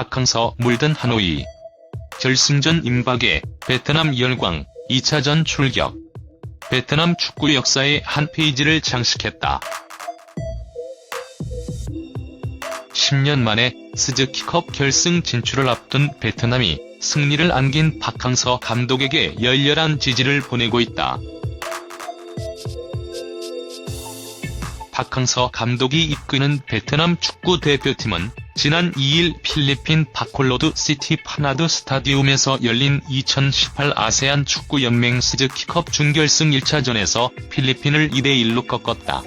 박항서 물든 하노이. 결승전 임박에 베트남 열광 2차전 출격. 베트남 축구 역사의 한 페이지를 장식했다. 10년 만에 스즈키컵 결승 진출을 앞둔 베트남이 승리를 안긴 박항서 감독에게 열렬한 지지를 보내고 있다. 박항서 감독이 이끄는 베트남 축구 대표팀은 지난 2일 필리핀 바콜로드 시티 파나드 스타디움에서 열린 2018 아세안 축구연맹 스즈키컵 준결승 1차전에서 필리핀을 2대1로 꺾었다.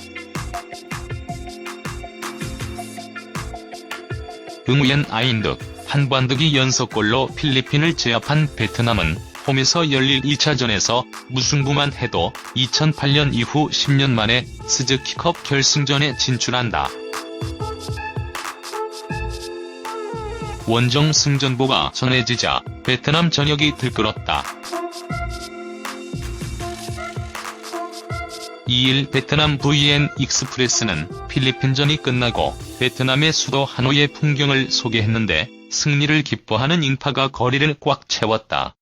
응우연 아인득, 한관득이 연속골로 필리핀을 제압한 베트남은 홈에서 열릴 2차전에서 무승부만 해도 2008년 이후 10년 만에 스즈키컵 결승전에 진출한다. 원정 승전보가 전해지자 베트남 전역이 들끓었다. 2일 베트남 VN 익스프레스는 필리핀전이 끝나고 베트남의 수도 하노이의 풍경을 소개했는데 승리를 기뻐하는 인파가 거리를 꽉 채웠다.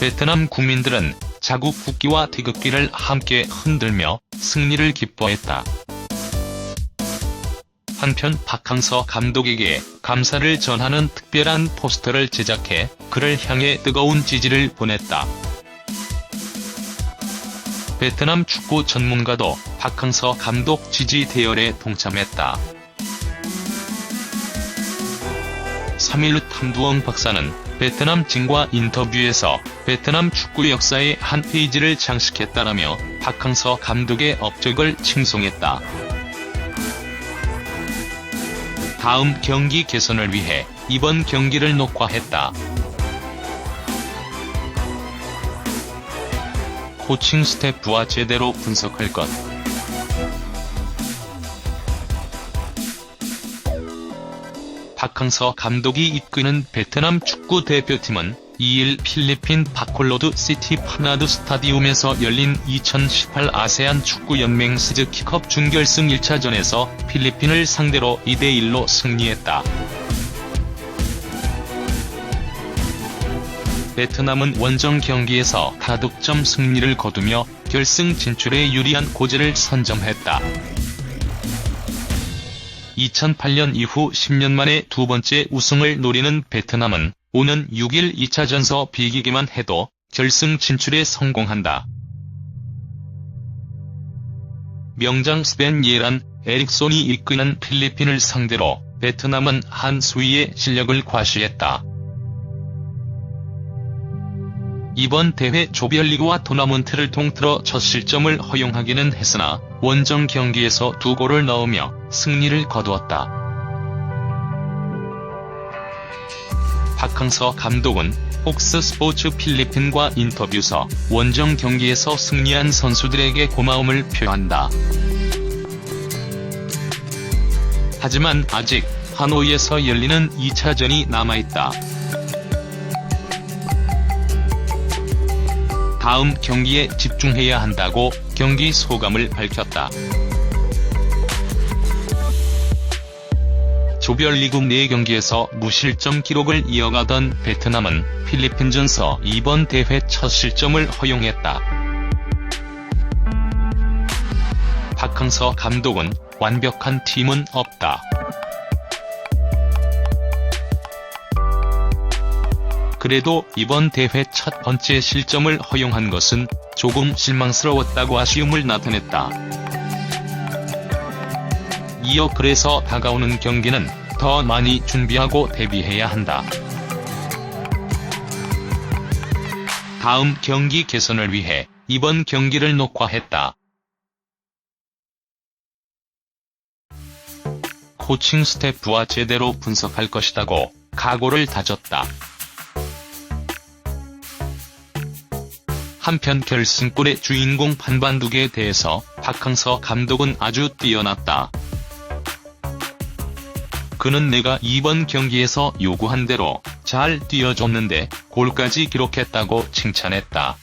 베트남 국민들은 자국 국기와 태극기를 함께 흔들며 승리를 기뻐했다. 한편 박항서 감독에게 감사를 전하는 특별한 포스터를 제작해 그를 향해 뜨거운 지지를 보냈다. 베트남 축구 전문가도 박항서 감독 지지 대열에 동참했다. 3일 탐두엉 박사는 베트남 진과 인터뷰에서 베트남 축구 역사의 한 페이지를 장식했다라며 박항서 감독의 업적을 칭송했다. 다음 경기 개선을 위해 이번 경기를 녹화했다. 코칭 스태프와 제대로 분석할 것. 박항서 감독이 이끄는 베트남 축구 대표팀은 2일 필리핀 바콜로드 시티 파나드 스타디움에서 열린 2018 아세안 축구연맹 스즈키컵 준결승 1차전에서 필리핀을 상대로 2대1로 승리했다. 베트남은 원정 경기에서 다득점 승리를 거두며 결승 진출에 유리한 고지를 선점했다. 2008년 이후 10년 만에 두 번째 우승을 노리는 베트남은 오는 6일 2차전서 비기기만 해도 결승 진출에 성공한다. 명장 스벤 예란, 에릭손이 이끄는 필리핀을 상대로 베트남은 한 수위의 실력을 과시했다. 이번 대회 조별리그와 토너먼트를 통틀어 첫 실점을 허용하기는 했으나 원정 경기에서 두 골을 넣으며 승리를 거두었다. 박항서 감독은 폭스 스포츠 필리핀과 인터뷰서 원정 경기에서 승리한 선수들에게 고마움을 표한다. 하지만 아직 하노이에서 열리는 2차전이 남아있다. 다음 경기에 집중해야 한다고 경기 소감을 밝혔다. 조별리그 4경기에서 무실점 기록을 이어가던 베트남은 필리핀전서 이번 대회 첫 실점을 허용했다. 박항서 감독은 완벽한 팀은 없다. 그래도 이번 대회 첫 번째 실점을 허용한 것은 조금 실망스러웠다고 아쉬움을 나타냈다. 이어 그래서 다가오는 경기는 더 많이 준비하고 대비해야 한다. 다음 경기 개선을 위해 이번 경기를 녹화했다. 코칭 스태프와 제대로 분석할 것이다고 각오를 다졌다. 한편 결승골의 주인공 판반둑에 대해서 박항서 감독은 아주 뛰어났다. 그는 내가 이번 경기에서 요구한 대로 잘 뛰어줬는데 골까지 기록했다고 칭찬했다.